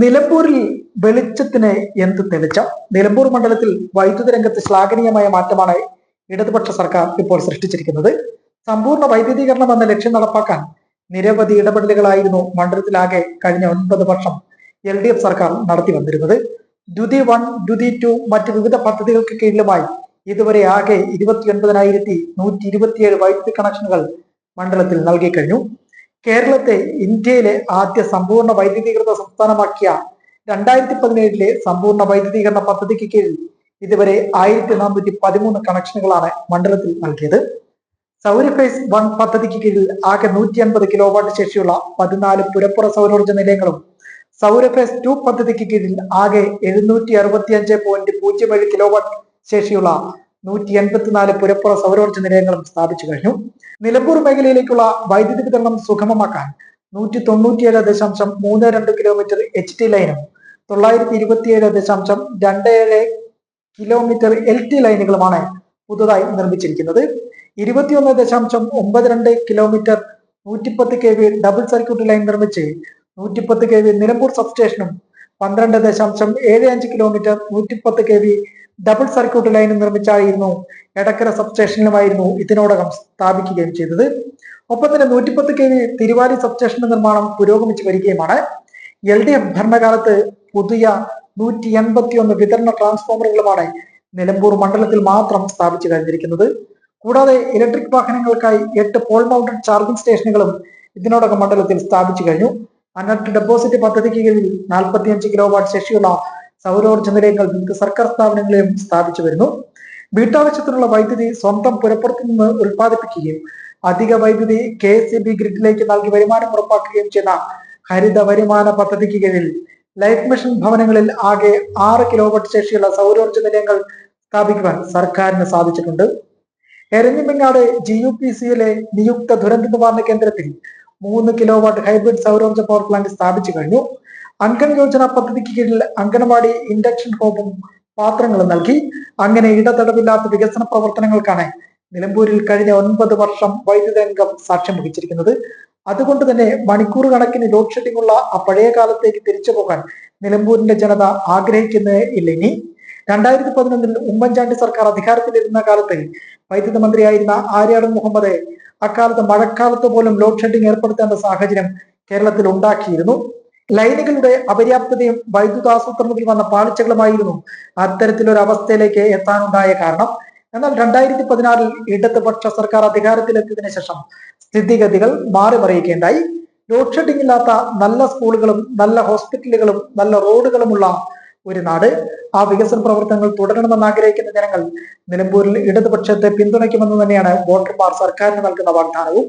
നിലമ്പൂരിൽ വെളിച്ചത്തിന് എന്ത് തെളിച്ചം? നിലമ്പൂർ മണ്ഡലത്തിൽ വൈദ്യുതി രംഗത്ത് ശ്ലാഘനീയമായ മാറ്റമാണ് ഇടതുപക്ഷ സർക്കാർ ഇപ്പോൾ സൃഷ്ടിച്ചിരിക്കുന്നത്. സമ്പൂർണ വൈദ്യുതീകരണം എന്ന ലക്ഷ്യം നടപ്പാക്കാൻ നിരവധി ഇടപെടലുകളായിരുന്നു മണ്ഡലത്തിലാകെ കഴിഞ്ഞ ഒൻപത് വർഷം എൽ ഡി എഫ് സർക്കാർ നടത്തി വന്നിരുന്നത്. ദ്യുതി വൺ ദ്യുതി ടു മറ്റ് വിവിധ പദ്ധതികൾക്ക് കീഴിലുമായി ഇതുവരെ ആകെ ഇരുപത്തി ഒൻപതിനായിരത്തി നൂറ്റി ഇരുപത്തിയേഴ് വൈദ്യുതി കണക്ഷനുകൾ മണ്ഡലത്തിൽ നൽകി കഴിഞ്ഞു. കേരളത്തെ ഇന്ത്യയിലെ ആദ്യ സമ്പൂർണ വൈദ്യുതീകൃത സംസ്ഥാനമാക്കിയ രണ്ടായിരത്തി പതിനേഴിലെ സമ്പൂർണ വൈദ്യുതീകരണ പദ്ധതിക്ക് കീഴിൽ ഇതുവരെ ആയിരത്തി നാനൂറ്റി പതിമൂന്ന് കണക്ഷനുകളാണ് മണ്ഡലത്തിൽ നൽകിയത്. സൗരഫേസ് വൺ പദ്ധതിക്ക് കീഴിൽ ആകെ നൂറ്റി അൻപത് കിലോ വാട്ട് ശേഷിയുള്ള പതിനാല് പുരപ്പുറ സൗരോർജ നിലയങ്ങളും സൗരഫേസ് ടു പദ്ധതിക്ക് കീഴിൽ ആകെ എഴുന്നൂറ്റി അറുപത്തി അഞ്ച് പോയിന്റ് പൂജ്യം ഏഴ് കിലോ വാട്ട് ശേഷിയുള്ള നൂറ്റി എൺപത്തിനാല് പുരപ്പുറ സൗരോർജ നിലയങ്ങളും സ്ഥാപിച്ചു കഴിഞ്ഞു. നിലമ്പൂർ മേഖലയിലേക്കുള്ള വൈദ്യുതി വിതരണം സുഗമമാക്കാൻ നൂറ്റി തൊണ്ണൂറ്റിയേഴ് ദശാംശം മൂന്ന് രണ്ട് കിലോമീറ്റർ എച്ച് ടി ലൈനും തൊള്ളായിരത്തി ഇരുപത്തിയേഴ് ദശാംശം രണ്ട് ഏഴ് കിലോമീറ്റർ എൽ ടി ലൈനുകളുമാണ് പുതുതായി നിർമ്മിച്ചിരിക്കുന്നത്. ഇരുപത്തിയൊന്ന് ദശാംശം ഒമ്പത് രണ്ട് കിലോമീറ്റർ നൂറ്റിപ്പത്ത് K V double circuit line നിർമ്മിച്ച് നൂറ്റിപ്പത്ത് കെ വി നിലമ്പൂർ സബ്സ്റ്റേഷനും പന്ത്രണ്ട് ദശാംശം ഏഴ് അഞ്ച് കിലോമീറ്റർ നൂറ്റിപ്പത്ത് K V double circuit line നിർമ്മിച്ചായിരുന്നു Edakkara സബ്സ്റ്റേഷനിലുമായിരുന്നു ഇതിനോടകം സ്ഥാപിക്കുകയും ചെയ്തത്. ഒപ്പം തന്നെ നൂറ്റിപ്പത്ത് കെ വി തിരുവാലി സബ്സ്റ്റേഷന്റെ നിർമ്മാണം പുരോഗമിച്ചു വരികയുമാണ്. എൽ ഡി എഫ് ഭരണകാലത്ത് പുതിയ നൂറ്റി എൺപത്തി ഒന്ന് വിതരണ ട്രാൻസ്ഫോമറുകളുമാണ് നിലമ്പൂർ മണ്ഡലത്തിൽ മാത്രം സ്ഥാപിച്ചു കഴിഞ്ഞിരിക്കുന്നത്. കൂടാതെ ഇലക്ട്രിക് വാഹനങ്ങൾക്കായി എട്ട് പോൾ മൗണ്ടഡ് ചാർജിംഗ് സ്റ്റേഷനുകളും ഇതിനോടകം മണ്ഡലത്തിൽ സ്ഥാപിച്ചു കഴിഞ്ഞു. അനർട്ട് ഡെപ്പോസിറ്റ് പദ്ധതിക്ക് കീഴിൽ നാൽപ്പത്തിയഞ്ച് കിലോ വാട്ട് ശേഷിയുള്ള സൗരോർജ നിലയങ്ങൾ വിവിധ സർക്കാർ സ്ഥാപനങ്ങളെയും സ്ഥാപിച്ചു വരുന്നു. വീട്ടാവശ്യത്തിനുള്ള വൈദ്യുതി സ്വന്തം പുരപ്പുറത്തു നിന്ന് ഉൽപ്പാദിപ്പിക്കുകയും അധിക വൈദ്യുതി കെ എസ് ബി ഗ്രിഡിലേക്ക് നൽകി വരുമാനം ഉറപ്പാക്കുകയും ചെയ്യുന്ന ഹരിത വരുമാന പദ്ധതിക്ക് കീഴിൽ ലൈഫ് മിഷൻ ഭവനങ്ങളിൽ ആകെ ആറ് കിലോവാട്ട് ശേഷിയുള്ള സൗരോർജ നിലയങ്ങൾ സ്ഥാപിക്കുവാൻ സർക്കാരിന് സാധിച്ചിട്ടുണ്ട്. എരഞ്ഞിമിങ്ങാട് ജി യു പി സിയിലെ നിയുക്ത ദുരന്ത നിവാരണ കേന്ദ്രത്തിൽ മൂന്ന് കിലോവാട്ട് ഹൈബ്രിഡ് സൗരോർജ പവർ പ്ലാന്റ് സ്ഥാപിച്ചു കഴിഞ്ഞു. അങ്കൺ യോജന പദ്ധതിക്ക് കീഴിൽ അങ്കണവാടി ഇൻഡക്ഷൻ ഹോബും പാത്രങ്ങളും നൽകി. അങ്ങനെ ഇടതടവില്ലാത്ത വികസന പ്രവർത്തനങ്ങൾക്കാണ് നിലമ്പൂരിൽ കഴിഞ്ഞ ഒൻപത് വർഷം വൈദ്യുത രംഗം സാക്ഷ്യം വഹിച്ചിരിക്കുന്നത്. അതുകൊണ്ട് തന്നെ മണിക്കൂർ കണക്കിന് ലോഡ് ഷെഡിംഗ് ഉള്ള ആ പഴയ കാലത്തേക്ക് തിരിച്ചു പോകാൻ നിലമ്പൂരിന്റെ ജനത ആഗ്രഹിക്കുന്നേ ഇല്ല ഇനി. രണ്ടായിരത്തി പതിനൊന്നിൽ ഉമ്മൻചാണ്ടി സർക്കാർ അധികാരത്തിലിരുന്ന കാലത്ത് വൈദ്യുത മന്ത്രിയായിരുന്ന ആര്യാടൻ മുഹമ്മദ് അക്കാലത്ത് മഴക്കാലത്ത് പോലും ലോഡ് ഷെഡിംഗ് ഏർപ്പെടുത്തേണ്ട സാഹചര്യം കേരളത്തിൽ ഉണ്ടാക്കിയിരുന്നു. ലൈനുകളുടെ അപര്യാപ്തതയും വൈദ്യുതാസൂത്രണത്തിൽ വന്ന പാളിച്ചകളുമായിരുന്നു അത്തരത്തിലൊരു അവസ്ഥയിലേക്ക് എത്താനുണ്ടായ കാരണം. എന്നാൽ രണ്ടായിരത്തി പതിനാറിൽ ഇടതുപക്ഷ സർക്കാർ അധികാരത്തിലെത്തിയതിനു ശേഷം സ്ഥിതിഗതികൾ മാറി മറിയിക്കേണ്ടായി ലോഡ് ഷെഡിംഗ് ഇല്ലാത്ത നല്ല സ്കൂളുകളും നല്ല ഹോസ്പിറ്റലുകളും നല്ല റോഡുകളുമുള്ള ഒരു നാട്. ആ വികസന പ്രവർത്തനങ്ങൾ തുടരണമെന്ന് ആഗ്രഹിക്കുന്ന ജനങ്ങൾ നിലമ്പൂരിൽ ഇടതുപക്ഷത്തെ പിന്തുണയ്ക്കുമെന്ന് തന്നെയാണ് വോട്ടർമാർ സർക്കാരിന് നൽകുന്ന വാഗ്ദാനവും.